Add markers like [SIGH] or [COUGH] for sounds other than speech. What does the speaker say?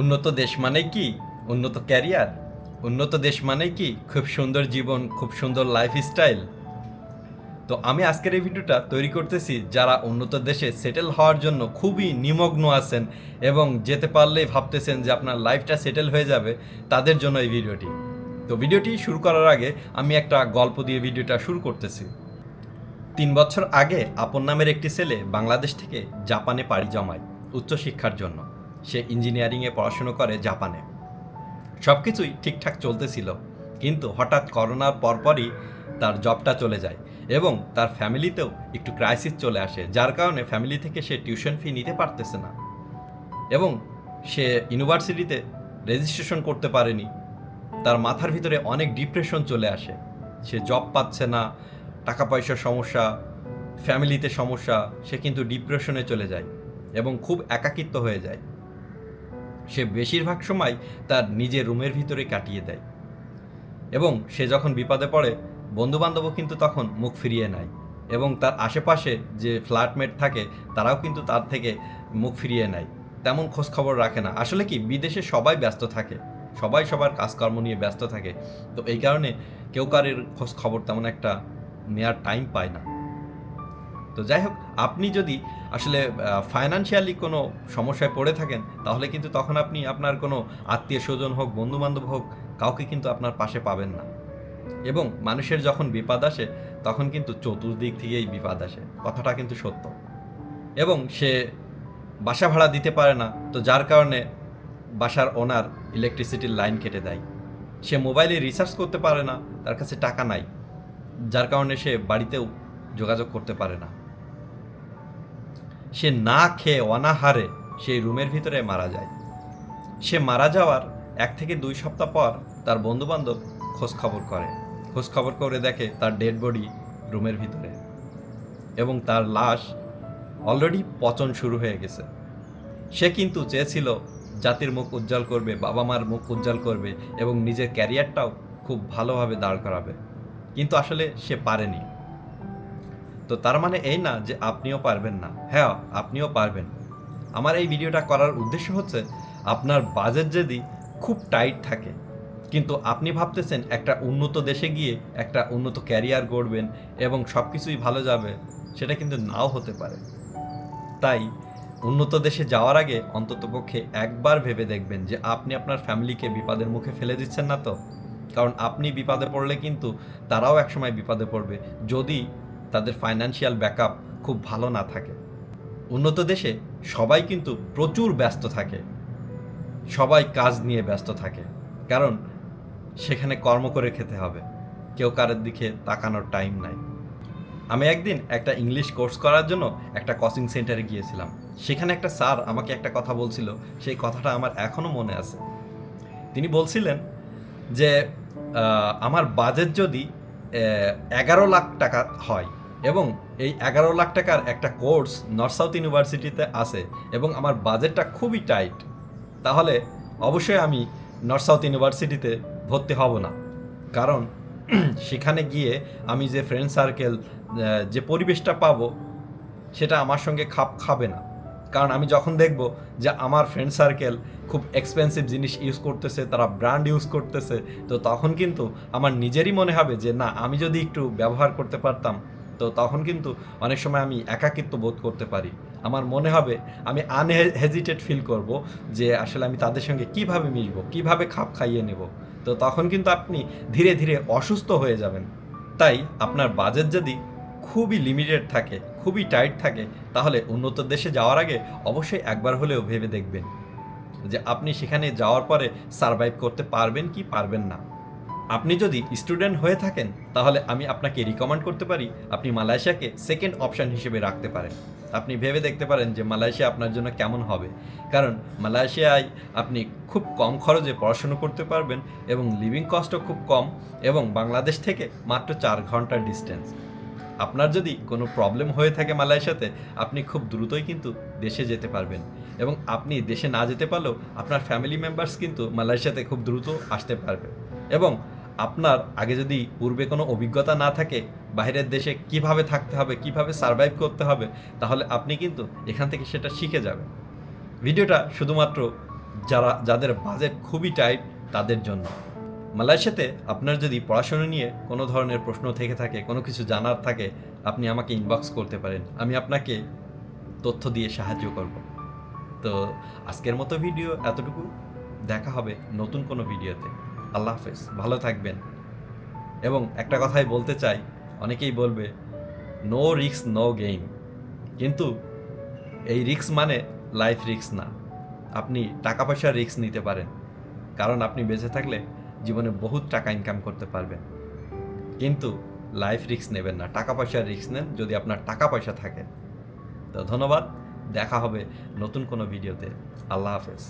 উন্নত দেশ মানে কি? উন্নত ক্যারিয়ার। উন্নত দেশ মানে কি? খুব সুন্দর জীবন, খুব সুন্দর লাইফস্টাইল তো আমি আজকের এই ভিডিওটা তৈরি করতেছি যারা উন্নত দেশে সেটেল হওয়ার জন্য খুবই নিমগ্ন আছেন এবং যেতে পারলেই ভাবতেছেন যে আপনার লাইফটা সেটেল হয়ে যাবে, তাদের জন্য এই ভিডিওটি। তো ভিডিওটি শুরু করার আগে আমি একটা গল্প দিয়ে ভিডিওটা শুরু করতেছি। তিন বছর আগে আপন নামের একটি ছেলে বাংলাদেশ থেকে জাপানে পাড়ি জমায় উচ্চশিক্ষার জন্য। সে ইঞ্জিনিয়ারিংয়ে পড়াশুনো করে জাপানে। সব কিছুই ঠিকঠাক চলতেছিল, কিন্তু হঠাৎ করোনার পরপরই তার জবটা চলে যায় এবং তার ফ্যামিলিতেও একটু ক্রাইসিস চলে আসে, যার কারণে ফ্যামিলি থেকে সে টিউশন ফি নিতে পারতেছে না। এবং সে ইউনিভার্সিটিতে রেজিস্ট্রেশন করতে পারেনি। তার মাথার ভিতরে অনেক ডিপ্রেশন চলে আসে। সে জব পাচ্ছে না টাকা পয়সার সমস্যা ফ্যামিলিতে সমস্যা, সে কিন্তু ডিপ্রেশনে চলে যায় এবং খুব একাকিত্ব হয়ে যায়। সে বেশিরভাগ সময় তার নিজের রুমের ভিতরে কাটিয়ে দেয়। এবং সে যখন বিপদে পড়ে, বন্ধুবান্ধবও কিন্তু তখন মুখ ফিরিয়ে নেয় এবং তার আশেপাশে যে ফ্ল্যাটমেট থাকে, তারাও কিন্তু তার থেকে মুখ ফিরিয়ে নেয়। তেমন খোঁজ খবর রাখে না। আসলে কি, বিদেশে সবাই ব্যস্ত থাকে। সবাই সবার কাজকর্ম নিয়ে ব্যস্ত থাকে। তো এই কারণে কেউ কারের খোঁজ খবর তেমন একটা নেওয়ার টাইম পায় না। তো যাই হোক আপনি যদি আসলে ফাইনান্সিয়ালি কোনো সমস্যায় পড়ে থাকেন, তাহলে কিন্তু তখন আপনি আপনার কোনো আত্মীয় স্বজন হোক বন্ধু বান্ধব হোক, কাউকে কিন্তু আপনার পাশে পাবেন না। এবং মানুষের যখন বিপদ আসে, তখন কিন্তু চতুর্দিক থেকেই বিপদ আসে। কথাটা কিন্তু সত্য। এবং সে বাসা ভাড়া দিতে পারে না, তো যার কারণে বাসার ওনার ইলেকট্রিসিটির লাইন কেটে দেয়। সে মোবাইলে রিচার্জ করতে পারে না, তার কাছে টাকা নাই, যার কারণে সে বাড়িতেও যোগাযোগ করতে পারে না। সে না খেয়ে অনাহারে সেই রুমের ভিতরে মারা যায়। সে মারা যাওয়ার এক থেকে দুই সপ্তাহ পর তার বন্ধুবান্ধব খোঁজ খবর করে। খোঁজ খবর করে দেখে তার ডেড বডি রুমের ভিতরে। এবং তার লাশ অলরেডি পচন শুরু হয়ে গেছে। সে কিন্তু চেয়েছিল জাতির মুখ উজ্জ্বল করবে বাবা মার মুখ উজ্জ্বল করবে এবং নিজের ক্যারিয়ারটাও খুব ভালোভাবে দাঁড় করাবে। কিন্তু আসলে সে পারেনি। তো তার মানে এই না যে আপনিও পারবেন না। হ্যাঁ আপনিও পারবেন। আমার এই ভিডিওটা করার উদ্দেশ্য হচ্ছে আপনার বাজেট যদি খুব টাইট থাকে, কিন্তু আপনি ভাবতেছেন একটা উন্নত দেশে গিয়ে একটা উন্নত ক্যারিয়ার গড়বেন এবং সব কিছুই ভালো যাবে, সেটা কিন্তু নাও হতে পারে। তাই উন্নত দেশে যাওয়ার আগে অন্ততপক্ষে একবার ভেবে দেখবেন যে আপনি আপনার ফ্যামিলিকে বিপদের মুখে ফেলে দিচ্ছেন না তো। কারণ আপনি বিপদে পড়লে কিন্তু তারাও একসময় বিপদে পড়বে। যদি তাদের ফাইন্যান্সিয়াল ব্যাকআপ খুব ভালো না থাকে। উন্নত দেশে সবাই কিন্তু প্রচুর ব্যস্ত থাকে। সবাই কাজ নিয়ে ব্যস্ত থাকে। কারণ সেখানে কর্ম করে খেতে হবে। কেউ কারের দিকে তাকানোর টাইম নাই। আমি একদিন একটা ইংলিশ কোর্স করার জন্য একটা কোচিং সেন্টারে গিয়েছিলাম। সেখানে একটা স্যার আমাকে একটা কথা বলছিল। সেই কথাটা আমার এখনও মনে আছে। তিনি বলছিলেন যে আমার বাজেট যদি এগারো লাখ টাকা হয় এবং এই এগারো লাখ টাকার একটা কোর্স নর্থ সাউথ ইউনিভার্সিটিতে আছে এবং আমার বাজেটটা খুবই টাইট। তাহলে অবশ্যই আমি নর্থ সাউথ ইউনিভার্সিটিতে ভর্তি হব না। কারণ [CLEARS THROAT] সেখানে গিয়ে আমি যে ফ্রেন্ড সার্কেল যে পরিবেশটা পাব, সেটা আমার সঙ্গে খাপ খাবে না। কারণ আমি যখন দেখব যে আমার ফ্রেন্ড সার্কেল খুব এক্সপেন্সিভ জিনিস ইউজ করতেছে, তারা ব্র্যান্ড ইউজ করতেছে, তো তখন কিন্তু আমার নিজেরই মনে হবে যে, না, আমি যদি একটু ব্যবহার করতে পারতাম তো তখন কিন্তু অনেক সময় আমি একাকিত্ব বোধ করতে পারি। আমার মনে হবে আমি আনহেজিটেড ফিল করব যে আসলে আমি তাদের সঙ্গে কীভাবে মিশবো, কীভাবে খাপ খাইয়ে নেব। তো তখন কিন্তু আপনি ধীরে ধীরে অসুস্থ হয়ে যাবেন। তাই আপনার বাজেট যদি খুবই লিমিটেড থাকে, খুবই টাইট থাকে, তাহলে উন্নত দেশে যাওয়ার আগে অবশ্যই একবার হলেও ভেবে দেখবেন যে আপনি সেখানে যাওয়ার পরে সারভাইভ করতে পারবেন কি পারবেন না। আপনি যদি স্টুডেন্ট হয়ে থাকেন, তাহলে আমি আপনাকে রিকমেন্ড করতে পারি আপনি মালয়েশিয়াকে সেকেন্ড অপশন হিসেবে রাখতে পারেন। আপনি ভেবে দেখতে পারেন যে মালয়েশিয়া আপনার জন্য কেমন হবে। কারণ মালয়েশিয়ায় আপনি খুব কম খরচে পড়াশুনো করতে পারবেন এবং লিভিং কস্টও খুব কম এবং বাংলাদেশ থেকে মাত্র চার ঘণ্টার ডিস্টেন্স আপনার যদি কোনো প্রবলেম হয়ে থাকে মালয়েশিয়াতে, আপনি খুব দ্রুতই কিন্তু দেশে যেতে পারবেন এবং আপনি দেশে না যেতে পারলেও আপনার ফ্যামিলি মেম্বার্স কিন্তু মালয়েশিয়াতে খুব দ্রুত আসতে পারবে এবং আপনার আগে যদি পূর্বে কোনো অভিজ্ঞতা না থাকে, বাইরের দেশে কীভাবে থাকতে হবে, কীভাবে সার্ভাইভ করতে হবে, তাহলে আপনি কিন্তু এখান থেকে সেটা শিখে যাবেন। ভিডিওটা শুধুমাত্র যারা, যাদের বাজেট খুবই টাইট তাদের জন্য। মালয়েশিয়াতে আপনার যদি পড়াশোনা নিয়ে কোনো ধরনের প্রশ্ন থেকে থাকে, কোনো কিছু জানার থাকে, আপনি আমাকে ইনবক্স করতে পারেন। আমি আপনাকে তথ্য দিয়ে সাহায্য করব। তো আজকের মতো ভিডিও এতটুকু। দেখা হবে নতুন কোনো ভিডিওতে। আল্লাহ হাফেজ, ভালো থাকবেন। এবং একটা কথাই বলতে চাই, অনেকেই বলবে নো রিক্স নো গেইম কিন্তু এই রিক্স মানে লাইফ রিক্স না। আপনি টাকা পয়সার রিক্স নিতে পারেন, কারণ আপনি বেঁচে থাকলে জীবনে বহুত টাকা ইনকাম করতে পারবেন। কিন্তু লাইফ রিক্স নেবেন না টাকা পয়সার রিক্স নেন যদি আপনার টাকা পয়সা থাকে। তো ধন্যবাদ, দেখা হবে নতুন কোনো ভিডিওতে আল্লাহ হাফেজ।